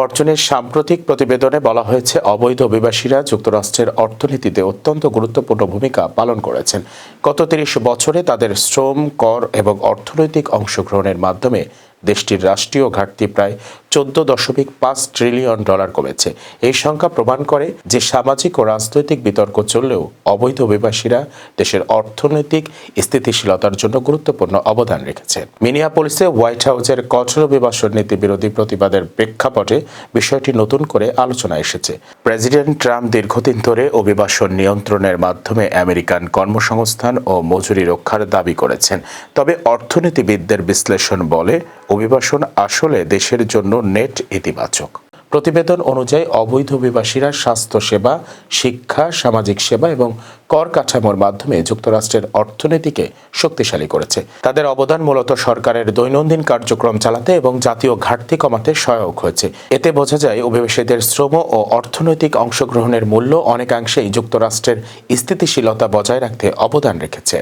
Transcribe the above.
ফরচুনের সাম্প্রতিক প্রতিবেদনে বলা হয়েছে, অবৈধ অভিবাসীরা যুক্তরাষ্ট্রের অর্থনীতিতে অত্যন্ত গুরুত্বপূর্ণ ভূমিকা পালন করেছেন। গত তিরিশ বছরে তাদের শ্রম, কর এবং অর্থনৈতিক অংশগ্রহণের মাধ্যমে দেশটির রাষ্ট্রীয় ঘাটতি প্রায় চোদ্দ দশমিক পাঁচ ট্রিলিয়ন ডলার কমেছে। এই সংখ্যা প্রমাণ করে যে সামাজিক ও রাজনৈতিক বিতর্ক চললেও অবৈধ অভিবাসীরা দেশের অর্থনৈতিক স্থিতিশীলতার জন্য গুরুত্বপূর্ণ অবদান রেখেছে মিনিয়াপলিসে হোয়াইট হাউসের কঠোর অভিবাসন নীতি বিরোধী প্রতিবাদের প্রেক্ষাপটে বিষয়টি নতুন করে আলোচনা এসেছে। প্রেসিডেন্ট ট্রাম্প দীর্ঘদিন ধরে অভিবাসন নিয়ন্ত্রণের মাধ্যমে আমেরিকান কর্মসংস্থান ও মজুরি রক্ষার দাবি করেছেন। তবে অর্থনীতিবিদদের বিশ্লেষণ বলে অভিবাসন আসলে দেশের জন্য নেট ইতিবাচক। প্রতিবেদন অনুযায়ী অবৈধ অভিবাসীরা স্বাস্থ্যসেবা, শিক্ষা, সামাজিক সেবা এবং কর কাঠামোর মাধ্যমে যুক্তরাষ্ট্রের অর্থনীতিকে শক্তিশালী করেছে। তাদের অবদান মূলত সরকারের দৈনন্দিন কার্যক্রম চালাতে এবং জাতীয় ঘাটতি কমাতে সহায়ক হয়েছে। এতে বোঝা যায়, অভিবাসীদের শ্রম ও অর্থনৈতিক অংশগ্রহণের মূল্য অনেকাংশেই যুক্তরাষ্ট্রের স্থিতিশীলতা বজায় রাখতে অবদান রেখেছে।